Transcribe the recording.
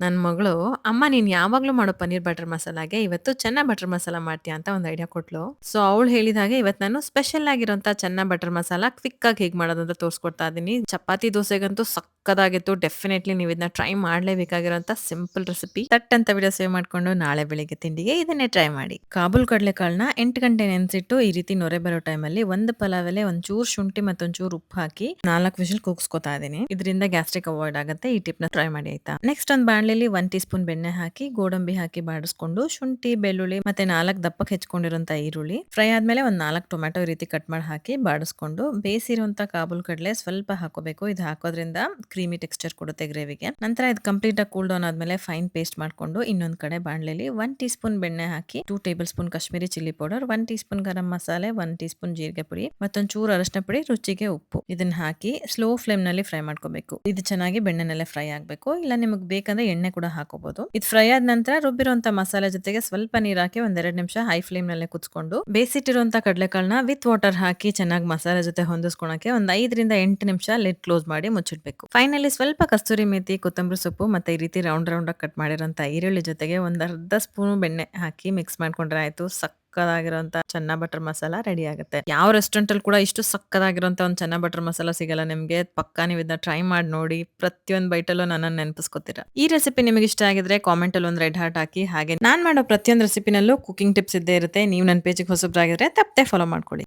ನನ್ನ ಮಗಳು, "ಅಮ್ಮ ನೀನು ಯಾವಾಗಲೂ ಮಾಡೋ ಪನ್ನೀರ್ ಬಟರ್ ಮಸಾಲಾಗೆ ಇವತ್ತು ಚೆನ್ನ ಬಟರ್ ಮಸಾಲಾ ಮಾಡ್ತೀಯಾ?" ಅಂತ ಒಂದು ಐಡಿಯಾ ಕೊಟ್ಲು. ಸೊ ಅವಳು ಹೇಳಿದ ಹಾಗೆ ಇವತ್ತು ನಾನು ಸ್ಪೆಷಲ್ ಆಗಿರೋಂಥ ಚೆನ್ನ ಬಟರ್ ಮಸಾಲಾ ಕ್ವಿಕ್ ಆಗಿ ಹೇಗೆ ಮಾಡೋದಂತ ತೋರಿಸ್ಕೊಡ್ತಾ ಇದ್ದೀನಿ. ಚಪಾತಿ ದೋಸೆಗಂತೂ ಸಕ್ಕತ್ತಾಗಿತ್ತು. ಡೆಫಿನೆಟ್ಲಿ ನೀವು ಇದನ್ನ ಟ್ರೈ ಮಾಡಲೇಬೇಕಾಗಿರೋಂಥ ಸಿಂಪಲ್ ರೆಸಿಪಿ. ತಟ್ ಅಂತ ವಿಡಿಯೋ ಸೇವ್ ಮಾಡ್ಕೊಂಡು ನಾಳೆ ಬೆಳಿಗ್ಗೆ ತಿಂಡಿಗೆ ಇದನ್ನೇ ಟ್ರೈ ಮಾಡಿ. ಕಾಬೂಲ್ ಕಡಲೆಕಾಳನ್ನ ಎಂಟು ಗಂಟೆ ನೆನೆಸಿಟ್ಟು ಈ ರೀತಿ ನೊರೆ ಬರೋ ಟೈಮಲ್ಲಿ ಒಂದು ಪಲಾವ್ ಎಲೆ, ಒಂಚೂರು ಶುಂಠಿ ಮತ್ತೊಂಚೂರು ಉಪ್ಪು ಹಾಕಿ ನಾಲ್ಕು ವಿಷಲ್ ಕೂಗಿಸ್ಕೊತಾ ಇದ್ದೀನಿ. ಇದರಿಂದ ಗ್ಯಾಸ್ಟ್ರಿಕ್ ಅವಾಯ್ಡ್ ಆಗುತ್ತೆ. ಈ ಟಿಪ್ನ ಟ್ರೈ ಮಾಡಿ ಆಯ್ತಾ. ನೆಕ್ಸ್ಟ್ ಒಂದು ಬಾಣಲೆಯಲ್ಲಿ 1 ಟೀ ಸ್ಪೂನ್ ಬೆಣ್ಣೆ ಹಾಕಿ ಗೋಡಂಬಿ ಹಾಕಿ ಬಾಡಿಸ್ಕೊಂಡು ಶುಂಠಿ, ಬೆಳ್ಳುಳ್ಳಿ ಮತ್ತೆ ನಾಲ್ಕು ದಪ್ಪಕ್ಕೆ ಹೆಚ್ಕೊಂಡಿರೋಂಥ ಈರುಳ್ಳಿ ಫ್ರೈ ಆದ್ಮೇಲೆ ಒಂದು ನಾಲ್ಕು ಟೊಮ್ಯಾಟೊ ಈ ರೀತಿ ಕಟ್ ಮಾಡಿ ಹಾಕಿ ಬಾಡಿಸ್ಕೊಂಡು ಬೇಸಿರುವಂತ ಕಾಬೂಲ್ ಕಡಲೆ ಸ್ವಲ್ಪ ಹಾಕೋಬೇಕು. ಇದು ಹಾಕೋದ್ರಿಂದ ಕ್ರೀಮಿ ಟೆಕ್ಸ್ಚರ್ ಕೊಡುತ್ತೆ ಗ್ರೇವಿಗೆ. ನಂತರ ಇದು ಕಂಪ್ಲೀಟ್ ಆಗಿ ಕೂಲ್ ಡೌನ್ ಆದ್ಮೇಲೆ ಫೈನ್ ಪೇಸ್ಟ್ ಮಾಡ್ಕೊಂಡು ಇನ್ನೊಂದು ಕಡೆ ಬಾಣಲೆಯಲ್ಲಿ ಒನ್ ಟೀ ಸ್ಪೂನ್ ಬೆಣ್ಣೆ ಹಾಕಿ two tablespoon Kashmiri chilli powder, one teaspoon garam masala, one tea spoon ಜೀರಿಗೆ ಪುಡಿ ಮತ್ತೊಂದು ಚೂರು ಅರಶಿನ ಪುಡಿ, ರುಚಿಗೆ ಉಪ್ಪು ಇದನ್ನ ಹಾಕಿ ಸ್ಲೋ ಫ್ಲೇಮ್ನಲ್ಲಿ ಫ್ರೈ ಮಾಡ್ಕೋಬೇಕು. ಇದು ಚೆನ್ನಾಗಿ ಬೆಣ್ಣೆನಲ್ಲೇ ಫ್ರೈ ಆಗಬೇಕು ಇಲ್ಲ ನಿಮಗೆ ಬೇಕಂದ್ರೆ ಎಣ್ಣೆ ಕೂಡ ಹಾಕೋಬಹುದು. ಇದು ಫ್ರೈ ಆದ ನಂತರ ರುಬ್ಬಿರುವಂತ ಮಸಾಲೆ ಜೊತೆಗೆ ಸ್ವಲ್ಪ ನೀರು ಹಾಕಿ ಒಂದೆರಡು ನಿಮಿಷ ಹೈ ಫ್ಲೇಮ್ ನಲ್ಲೇ ಕುದಿಸ್ಕೊಂಡು ಬೇಸಿಟ್ಟಿರುವಂತ ಕಡಲೆಕಾಳನ್ನ ವಿತ್ ವಾಟರ್ ಹಾಕಿ ಚೆನ್ನಾಗಿ ಮಸಾಲೆ ಜೊತೆ ಹೊಂದಿಸ್ಕೊಳಕ್ಕೆ ಒಂದ್ ಐದರಿಂದ ಎಂಟು ನಿಮಿಷ ಲಿಡ್ ಕ್ಲೋಸ್ ಮಾಡಿ ಮುಚ್ಚಿಡ್ಬೇಕು. ಫೈನಲಿ ಸ್ವಲ್ಪ ಕಸ್ತೂರಿ ಮೇಥಿ, ಕೊತ್ತಂಬರಿ ಸೊಪ್ಪು ಮತ್ತೆ ಈ ರೀತಿ ರೌಂಡ್ ರೌಂಡಾಗಿ ಕಟ್ ಮಾಡಿರೋಂಥ ಈರುಳ್ಳಿ ಜೊತೆಗೆ ಒಂದು ಅರ್ಧ ಸ್ಪೂನ್ ಬೆಣ್ಣೆ ಹಾಕಿ ಮಿಕ್ಸ್ ಮಾಡ್ಕೊಂಡ್ರೆ ಆಯ್ತು. ಸಕ್ಕದಾಗಿರೋಂಥ ಚೆನ್ನ ಬಟರ್ ಮಸಾಲಾ ರೆಡಿ ಆಗುತ್ತೆ. ಯಾವ ರೆಸ್ಟೋರೆಂಟ್ ಅಲ್ಲಿ ಕೂಡ ಇಷ್ಟು ಸಕ್ಕದಾಗಿರೋಂಥ ಒಂದು ಚೆನ್ನ ಬಟರ್ ಮಸಾಲಾ ಸಿಗಲ್ಲ ನಿಮಗೆ ಪಕ್ಕಾ ನೀವು ಇದನ್ನ ಟ್ರೈ ಮಾಡಿ ನೋಡಿ. ಪ್ರತಿಯೊಂದು ಬೈಟಲ್ಲೂ ನನ್ನ ನೆನಪಿಸ್ಕೊತೀರಾ. ಈ ರೆಸಿಪಿ ನಿಮಗೆ ಇಷ್ಟ ಆಗಿದ್ರೆ ಕಾಮೆಂಟ್ ಅಲ್ಲಿ ಒಂದು ರೆಡ್ ಹಾರ್ಟ್ ಹಾಕಿ ಹಾಗೆ ನಾನು ಮಾಡೋ ಪ್ರತಿಯೊಂದು ರೆಸಿಪಿನಲ್ಲೂ ಕುಕಿಂಗ್ ಟಿಪ್ಸ್ ಇದ್ದೇ ಇರುತ್ತೆ. ನೀವು ನನ್ನ ಪೇಜಿಗೆ ಹೊಸಬ್ರಾಗಿದ್ರೆ ತಪ್ಪದೆ ಫಾಲೋ ಮಾಡ್ಕೊಳ್ಳಿ.